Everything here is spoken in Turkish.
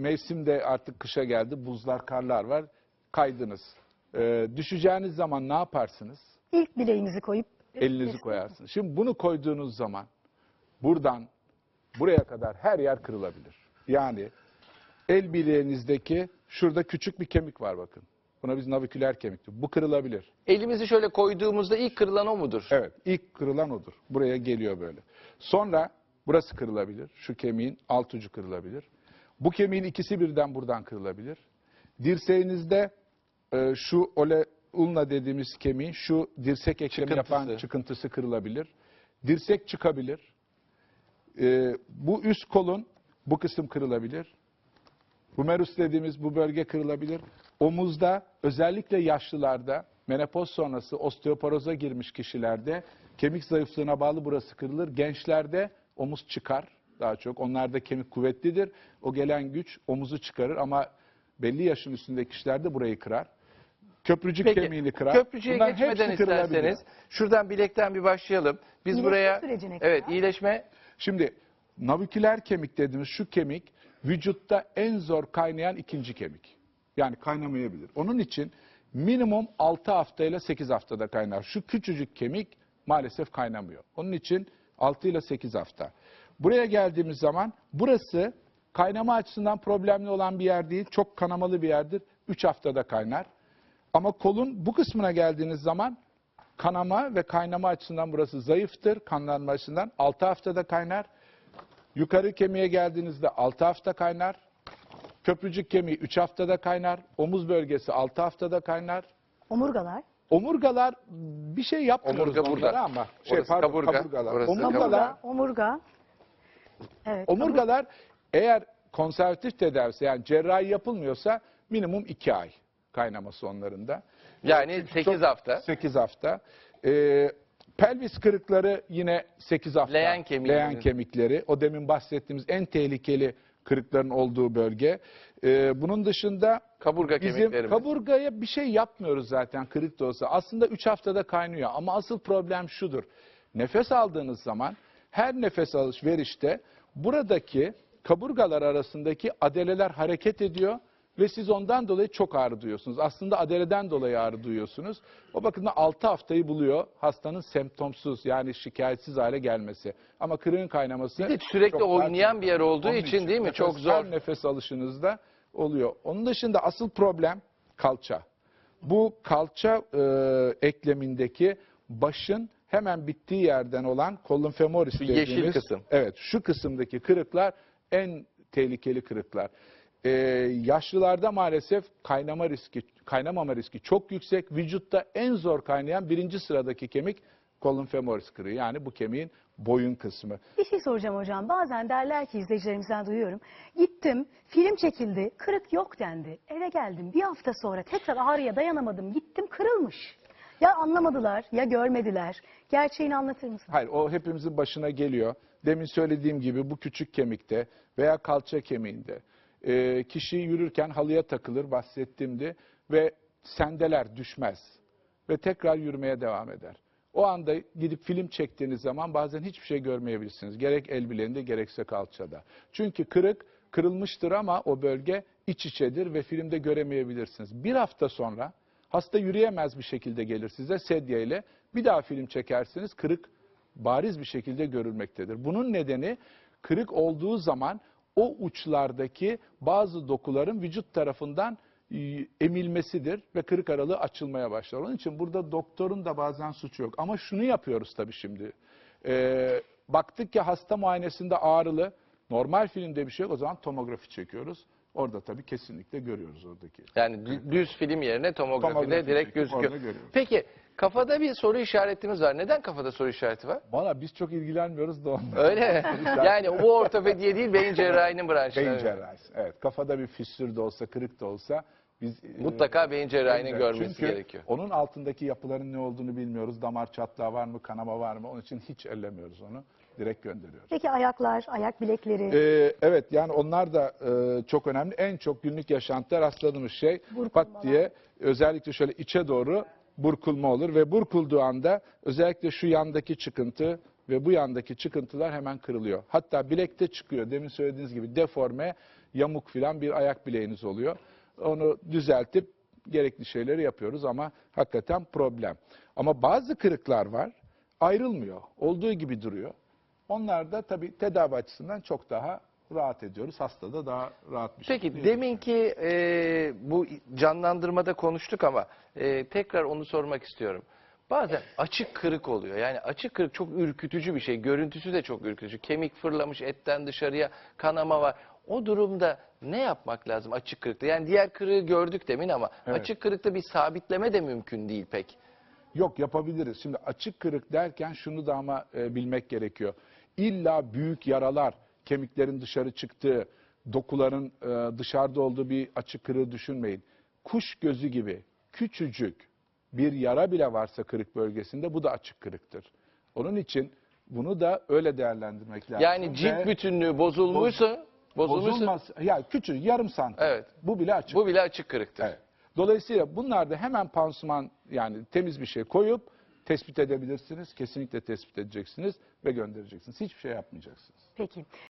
mevsimde artık kışa geldi. Buzlar, karlar var. Kaydınız. Ee, düşeceğiniz zaman ne yaparsınız? İlk bileğimizi koyup Elinizi koyarsınız. Şimdi bunu koyduğunuz zaman buradan buraya kadar her yer kırılabilir. Yani el bileğinizdeki şurada küçük bir kemik var bakın. Buna biz naviküler kemik diyoruz. Bu kırılabilir. Elimizi şöyle koyduğumuzda ilk kırılan o mudur? Evet, ilk kırılan odur. Buraya geliyor böyle. Sonra burası kırılabilir. Şu kemiğin alt ucu kırılabilir. Bu kemiğin ikisi birden buradan kırılabilir. Dirseğinizde e, şu ole ulna dediğimiz kemiğin şu dirsek eklemi yapan Çıkıntısı. çıkıntısı kırılabilir. Dirsek çıkabilir. E, bu üst kolun bu kısım kırılabilir. Humerus dediğimiz bu bölge kırılabilir. Omuzda özellikle yaşlılarda menopoz sonrası osteoporoza girmiş kişilerde kemik zayıflığına bağlı burası kırılır. Gençlerde omuz çıkar daha çok. Onlarda kemik kuvvetlidir. O gelen güç omuzu çıkarır ama belli yaşın üstündeki kişilerde burayı kırar. Köprücük Peki, kemiğini kırar. köprücüye Bunların geçmeden isterseniz şuradan bilekten bir başlayalım. Biz İyileşme buraya evet iyileşme Şimdi naviküler kemik dediğimiz şu kemik vücutta en zor kaynayan ikinci kemik. Yani kaynamayabilir. Onun için minimum 6 hafta ile 8 haftada kaynar. Şu küçücük kemik maalesef kaynamıyor. Onun için 6 ile 8 hafta. Buraya geldiğimiz zaman burası kaynama açısından problemli olan bir yer değil. Çok kanamalı bir yerdir. 3 haftada kaynar. Ama kolun bu kısmına geldiğiniz zaman kanama ve kaynama açısından burası zayıftır. Kanlanma açısından 6 haftada kaynar. Yukarı kemiğe geldiğinizde 6 hafta kaynar. Köprücük kemiği 3 haftada kaynar. Omuz bölgesi 6 haftada kaynar. omurgalar. Omurgalar bir şey yapmıyoruz Omurga burada. ama şey Orası pardon, kaburga, kaburgalar. orası Omurgalar, Omurga, omurga. Evet. omurgalar eğer konservatif tedavisi yani cerrahi yapılmıyorsa minimum 2 ay kaynaması onlarında. yani 8 hafta. 8 hafta. Ee, pelvis kırıkları yine 8 hafta. Leğen kemiği. Leğen kemikleri. O demin bahsettiğimiz en tehlikeli kırıkların olduğu bölge. Ee, bunun dışında Kaburga bizim kaburgaya bir şey yapmıyoruz zaten kırık da olsa. Aslında 3 haftada kaynıyor ama asıl problem şudur. Nefes aldığınız zaman her nefes alış verişte buradaki kaburgalar arasındaki adeleler hareket ediyor ve siz ondan dolayı çok ağrı duyuyorsunuz. Aslında adeleden dolayı ağrı duyuyorsunuz. O bakımdan 6 haftayı buluyor hastanın semptomsuz yani şikayetsiz hale gelmesi. Ama kırığın kaynaması Bir de sürekli daha oynayan bir yer olduğu Onun için değil mi? nefes- Çok zor. Her nefes alışınızda oluyor. Onun dışında asıl problem kalça. Bu kalça e, eklemindeki başın hemen bittiği yerden olan column femoris Şu yeşil dediğimiz- kısım. Evet, şu kısımdaki kırıklar en tehlikeli kırıklar. E, yaşlılarda maalesef kaynama riski, kaynamama riski çok yüksek. Vücutta en zor kaynayan birinci sıradaki kemik column femoris kırığı. Yani bu kemiğin boyun kısmı. Bir şey soracağım hocam. Bazen derler ki izleyicilerimizden duyuyorum. Gittim, film çekildi, kırık yok dendi. Eve geldim, bir hafta sonra tekrar ağrıya dayanamadım. Gittim, kırılmış. Ya anlamadılar, ya görmediler. Gerçeğini anlatır mısın? Hayır o hepimizin başına geliyor. Demin söylediğim gibi bu küçük kemikte veya kalça kemiğinde e, kişi yürürken halıya takılır bahsettiğimde ve sendeler düşmez ve tekrar yürümeye devam eder. O anda gidip film çektiğiniz zaman bazen hiçbir şey görmeyebilirsiniz. Gerek el bileğinde gerekse kalçada. Çünkü kırık kırılmıştır ama o bölge iç içedir ve filmde göremeyebilirsiniz. Bir hafta sonra hasta yürüyemez bir şekilde gelir size sedye ile bir daha film çekersiniz kırık bariz bir şekilde görülmektedir. Bunun nedeni kırık olduğu zaman o uçlardaki bazı dokuların vücut tarafından e, emilmesidir ve kırık aralığı açılmaya başlar. Onun için burada doktorun da bazen suçu yok. Ama şunu yapıyoruz tabii şimdi. Ee, baktık ki hasta muayenesinde ağrılı, normal filmde bir şey yok o zaman tomografi çekiyoruz. Orada tabii kesinlikle görüyoruz oradaki. Yani dü- düz film yerine tomografide Tomografi direkt çekip gözüküyor. orada görüyoruz. Peki kafada bir soru işaretimiz var. Neden kafada soru işareti var? Valla biz çok ilgilenmiyoruz da ondan. Öyle mi? yani bu ortopediye değil beyin cerrahinin branşı. Beyin cerrahisi. Evet. Kafada bir fissür de olsa, kırık da olsa biz e, Mutlaka beyin cerrahinin görmesi Çünkü gerekiyor. onun altındaki yapıların ne olduğunu bilmiyoruz. Damar çatlağı var mı, kanama var mı? Onun için hiç ellemiyoruz onu. Direkt gönderiyoruz. Peki ayaklar, ayak bilekleri, Ee, evet yani onlar da e, çok önemli. En çok günlük yaşantıda rastladığımız şey pat diye özellikle şöyle içe doğru burkulma olur ve burkulduğu anda özellikle şu yandaki çıkıntı ve bu yandaki çıkıntılar hemen kırılıyor. Hatta bilekte çıkıyor. Demin söylediğiniz gibi deforme, yamuk filan bir ayak bileğiniz oluyor. Onu düzeltip gerekli şeyleri yapıyoruz ama hakikaten problem. Ama bazı kırıklar var, ayrılmıyor. Olduğu gibi duruyor. Onlar da tabii tedavi açısından çok daha rahat ediyoruz. Hasta da daha rahat bir Peki şekilde deminki e, bu canlandırmada konuştuk ama e, tekrar onu sormak istiyorum. Bazen açık kırık oluyor. Yani açık kırık çok ürkütücü bir şey. Görüntüsü de çok ürkütücü. Kemik fırlamış, etten dışarıya kanama var. O durumda ne yapmak lazım açık kırıkta? Yani diğer kırığı gördük demin ama Evet. açık kırıkta bir sabitleme de mümkün değil pek. Yok yapabiliriz. Şimdi açık kırık derken şunu da ama e, bilmek gerekiyor. İlla büyük yaralar, kemiklerin dışarı çıktığı, dokuların e, dışarıda olduğu bir açık kırığı düşünmeyin. Kuş gözü gibi küçücük bir yara bile varsa kırık bölgesinde bu da açık kırıktır. Onun için bunu da öyle değerlendirmek lazım. Yani cilt Ve bütünlüğü bozulmuşsa, bozulmuşsa bozulmaz. Ya küçük yarım santim. Evet. Bu bile açık. bu bile açık kırıktır. Evet. Dolayısıyla bunlarda hemen pansuman yani temiz bir şey koyup tespit edebilirsiniz. Kesinlikle tespit edeceksiniz ve göndereceksiniz. Hiçbir şey yapmayacaksınız. Peki.